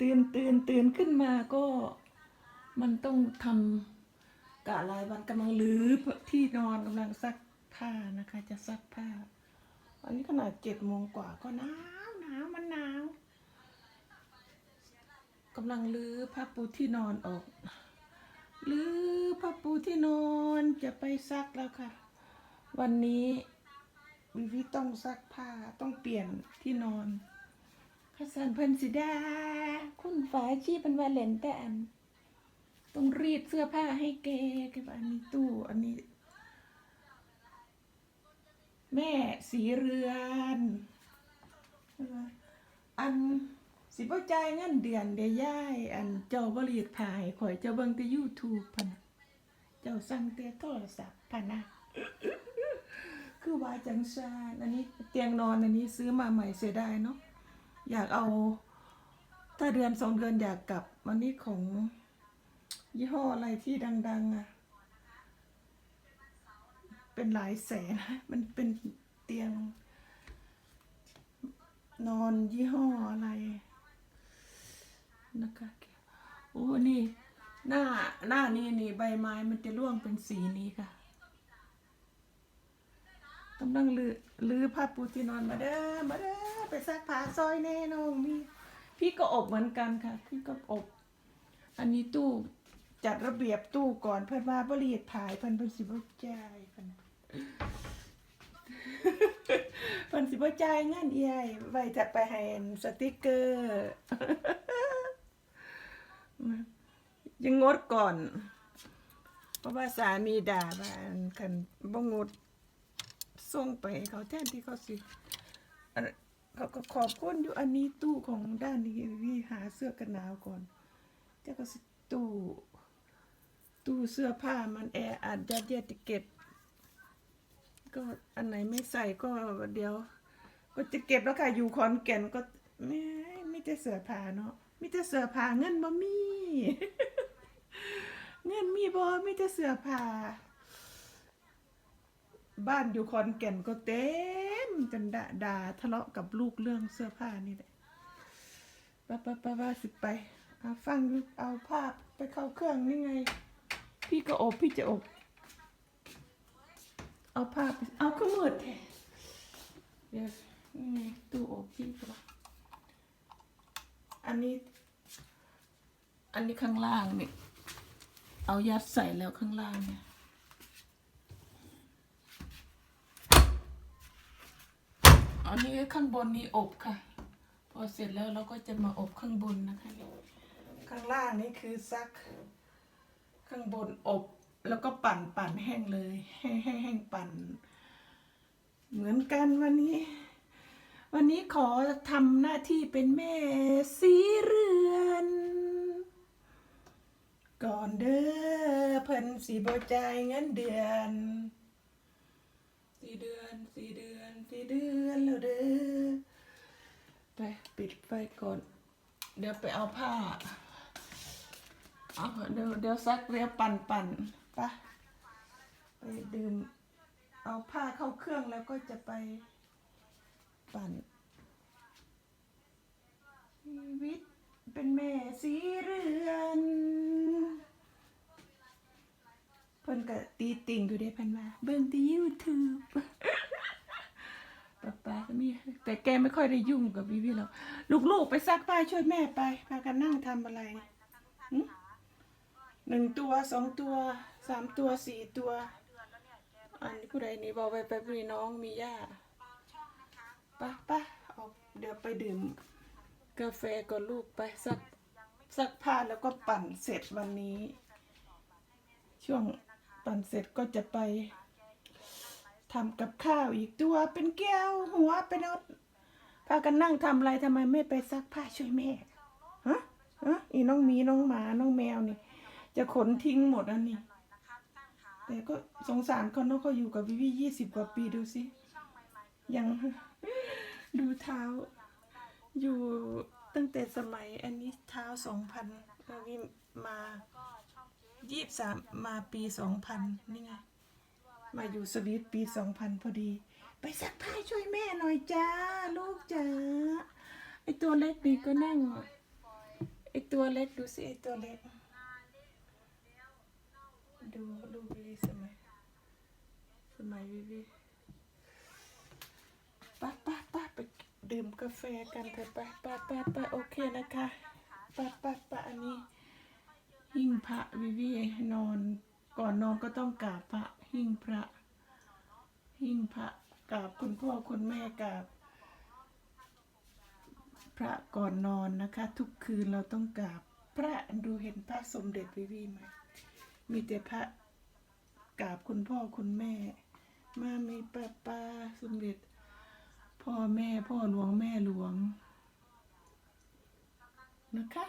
ตื่นตื่นตื่นขึ้นมาก็มันต้องทำกะลายวันกำลังรื้อที่นอนกำลังซักผ้านะคะ จะซักผ้า อันนี้ขนาดเจ็ดโมงกว่าก็หนาวหนาวมันหนาวกำลังรื้อผ้าปูที่นอนออกรื้อผ้าปูที่นอนจะไปซักแล้วค่ะ วันนี้วิวิต้องซักผ้าต้องเปลี่ยนที่นอน ข้าสันเพิ่นสิดา คุณฝาชีเป็นวาเลนแต่อันต้องรีดเสื้อผ้าให้แกแกบอกอันนี้ตู้อันนี้ แม่สีเรือนอันสิบ่จ่ายเงินเดือนเดียย่าย อันเจ้าบรีดถ่ายข่อยเจ้าเบิ่งแต่ YouTube พันะเจ้าสั่งแต่โทรศัพท์พันนะคือว่าจังซานอันนี้เตียงนอนอันนี้ซื้อมาใหม่เสียดายเนาะ อยากเอา ถ้าเดือนสองเดือนอยากกลับวันนี้ของยี่ห้ออะไรที่ดัง ๆ อะ เป็นหลายแสน มันเป็นเตียง นอนยี่ห้ออะไรนะคะโอ้นี่ หน้าหน้านี่นี่ใบไม้มันจะร่วงเป็นสีนี้ค่ะ กำลังลือลือผ้าปูที่นอนมาเด้อมาเด้อไปซักผ้าซอยแน่น้องมีพี่ก็อบเหมือนกันค่ะ พี่ก็อบ อันนี้ตู้จัดระเบียบตู้ก่อนเพื่อนว่าบริษถ่ายเพิ่นเพิ่นสิบ่จ่ายเพิ่นเพิ่นสิบ่จ่ายงินเอียไว้จะไปให้สติกเกอร์ยังงดก่อน เพราะว่าสามีด่าว่านคันบ่งด ส่งไปเขาแทนที่เขาสิอันเขาก็ขอบคุณอยู่อันนี้ตู้ของด้านนี้พี่หาเสื้อกันหนาวก่อนเจ้าก็สิตู้ตู้เสื้อผ้ามันแออัดยัดเยียดจะเก็บก็อันไหนไม่ใส่ก็เดี๋ยว ก็จะเก็บแล้วค่ะอยู่ขอนแก่นก็ไม่ไม่แต่เสื้อผ้าเนาะมีแต่เสื้อผ้าเงินบ่มี เงินมีบ่มีแต่เสื้อผ้า บ้านอยู่ขอนแก่นก็เต็มจนด่าด่าทะเลาะกับลูกเรื่องเสื้อผ้านี่แหละป้าป้าป้าป้าสิไปเอาฟังดูเอาภาพไปเข้าเครื่องนี่ไง พี่ก็อบพี่จะอบ เอาผ้าไปเอาขมืดแทนเดี๋ยวนี่ไงตู้อบพี่ก็อันนี้ อันนี้ข้างล่างนี่เอายัดใส่แล้วข้างล่างเนี่ย อันนี้ข้างบนนี้อบค่ะ พอเสร็จแล้วเราก็จะมาอบข้างบนนะคะ ข้างล่างนี่คือซัก ข้างบนอบ แล้วก็ปั่นปั่นแห้งเลยให้ให้แห้งปั่น เหมือนกันวันนี้ วันนี้ขอทำหน้าที่เป็นแม่สีเรือนก่อนเด้อเพิ่นสีบจ่ายเงินเดือนสี่เดือนสี่เดือนสี่เดือนแล้ว เด้อไปปิดไฟก่อน เดี๋ยวไปเอาผ้า เอาเดี๋ยวเดี๋ยวซักเรียวปั่นปั่นไปไปดื่ม เอาผ้าเข้าเครื่องแล้วก็จะไปปั่นชีวิตเป็นแม่สีเรือนเพิ่นก็ตีติ่งอยู่ได้พันว่าเบิ่งที่ยูทูบ ป๊าป๊าก็มีแต่แกไม่ค่อยได้ยุ่งกับวิวิหรอกลูกๆไปซักผ้าช่วยแม่ไปพากันนั่งทำอะไรหึหนึ่งตัวสองตัวสามตัวสี่ตัว อันผู้ใดนี่บอกไปไปพี่น้องมีย่าไปะปะออกเดี๋ยวไปดื่ม กาแฟก่อนลูกไปซักซักผ้าแล้วก็ปั่นเสร็จวันนี้ ช่วงปั่นเสร็จก็จะไป ทำกับข้าวอีกตัวเป็นแก้วหัวเป็นเอาพากันนั่งทำอะไรทำไมไม่ไปซักผ้าช่วยแม่ฮะฮะอีน้องมีน้องหมาน้องแมวนี่จะขนทิ้งหมดอันนี้ แต่ก็สงสารเขาเนาะเขาอยู่กับวิวียี่สิบกว่าปีดูสิยังดูเท้า อยู่ตั้งแต่สมัยอันนี้เท้าสองพันวิมายี่สามมาปีสองพันนี่ไง มาอยู่สวีทปีสองพันพอดี ไปซักผ้าช่วยแม่หน่อยจ้า ลูกจ้าไอตัวเล็กนี่ก็นั่งอตัวเล็กดูสิไอตัวเล็ก ดูดูวิวสมัยสมัยวิวีป้าป้าป้าไปดื่มกาแฟกันเถอะป้าป้าป้าป้าโอเคนะคะป้าป้าป้าอันนี้หิ้งพระวิวีนอนก่อนนอนก็ต้องกราบพระ หิ้งพระ หิ้งพระกราบคุณพ่อคุณแม่กราบพระก่อนนอนนะคะ ทุกคืนเราต้องกราบพระดูเห็นพระสมเด็จวิวีไหมมีแต่พระกราบคุณพ่อคุณแม่ มามีป้าป้าสมเด็จ พ่อแม่พ่อหลวงแม่หลวงนะคะ